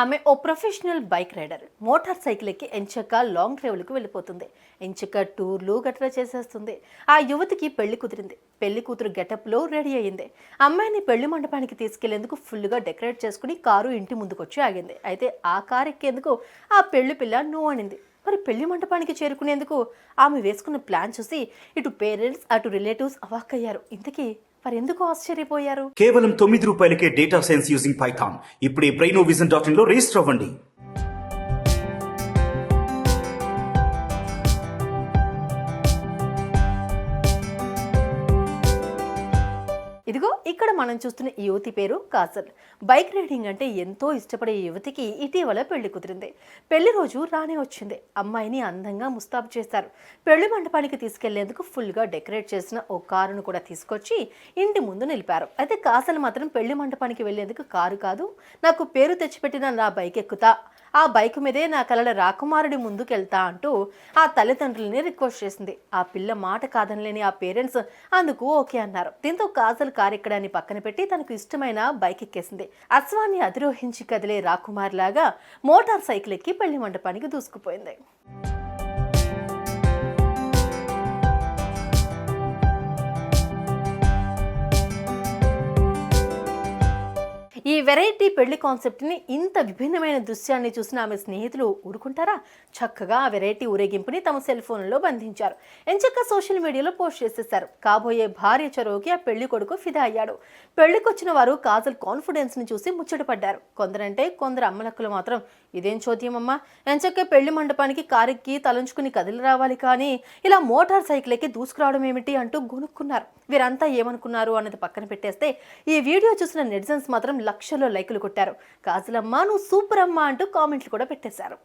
ఆమె ఓ professional bike rider. Motorcycle ఎక్కి ఎంచక్క లాంగ్ డ్రైవ్లకు వెళ్ళిపోతుంది. ఎంచక్క టూర్లు గట్రా చేసేస్తుంది. ఆ యువతికి పెళ్ళి కుదిరింది. పెళ్ళి కూతురు గెటప్లో రెడీ అయ్యింది. అమ్మాయిని పెళ్ళి మండపానికి తీసుకెళ్ళేందుకు ఫుల్గా డెకరేట్ చేసుకుని కారు ఇంటి ముందుకొచ్చి ఆగింది. అయితే ఆ కారు ఎక్కేందుకు ఆ పెళ్ళి పిల్ల నో అనింది. మరి పెళ్ళి మండపానికి చేరుకునేందుకు ఆమె వేసుకున్న ప్లాన్ చూసి ఇటు పేరెంట్స్ అటు రిలేటివ్స్ అవాక్కయ్యారు. ఇంతకీ మరి ఎందుకు ఆశ్చర్యపోయారు? కేవలం తొమ్మిది రూపాయలకే డేటా సైన్స్ యూజింగ్ పైథాన్. ఇప్పుడే బ్రెయినో విజన్ డాట్ ఇన్లో రిజిస్టర్ అవ్వండి. ఇదిగో ఇక్కడ మనం చూస్తున్న ఈ యువతి పేరు కాజల్. బైక్ రైడింగ్ అంటే ఎంతో ఇష్టపడే యువతికి ఇటీవల పెళ్ళి కుదిరింది. పెళ్ళి రోజు రానే వచ్చింది. అమ్మాయిని అందంగా ముస్తాబు చేశారు. పెళ్ళి మండపానికి తీసుకెళ్ళేందుకు ఫుల్గా డెకరేట్ చేసిన ఓ కారును కూడా తీసుకొచ్చి ఇంటి ముందు నిలిపారు. అయితే కాజల్ మాత్రం పెళ్ళి మండపానికి వెళ్ళేందుకు కారు కాదు నాకు పేరు తెచ్చిపెట్టిన నా బైక్ ఎక్కుతా. ఆ బైక్ మీదే నా కలల రాకుమారుడి ముందుకెళ్తా అంటూ ఆ తల్లిదండ్రులని రిక్వెస్ట్ చేసింది. ఆ పిల్ల మాట కాదనలేని ఆ పేరెంట్స్ అందుకు ఓకే అన్నారు. దీంతో కాజల్ కారు ఎక్కడాన్ని పక్కన పెట్టి తనకు ఇష్టమైన బైక్ ఎక్కేసింది. అశ్వాన్ని అధిరోహించి కదిలే రాకుమార్ లాగా మోటార్ సైకిల్ ఎక్కి పెళ్ళి మండపానికి దూసుకుపోయింది. వెరైటీ పెళ్ళి కాన్సెప్ట్ని ఇంత విభిన్నమైన దృశ్యాన్ని చూసిన ఆమె స్నేహితులు ఊరుకుంటారా? చక్కగా ఆ వెరైటీ ఊరేగింపుని తమ సెల్ ఫోన్లో బంధించారు. ఎంచక్క సోషల్ మీడియాలో పోస్ట్ చేసేశారు. కాబోయే భార్య చొరవకి ఆ పెళ్ళి కొడుకు ఫిదా అయ్యాడు. పెళ్ళికొచ్చిన వారు కాజల్ కాన్ఫిడెన్స్ని చూసి ముచ్చటపడ్డారు కొందరంటే కొందరు అమ్మలక్కులు మాత్రం ఇదేం చోద్యమమ్మా? ఎంచక్క పెళ్ళి మండపానికి కారెక్కి తలంచుకుని కదిలి రావాలి కానీ ఇలా మోటార్ సైకిల్ ఎక్కి దూసుకురావడం ఏమిటి అంటూ గొనుక్కున్నారు. వీరంతా ఏమనుకున్నారు అన్నది పక్కన పెట్టేస్తే ఈ వీడియో చూసిన నెటిజన్స్ మాత్రం లక్షల్లో లైకులు కొట్టారు. కాజలమ్మ నువ్వు సూపర్ అమ్మ అంటూ కామెంట్లు కూడా పెట్టేశారు.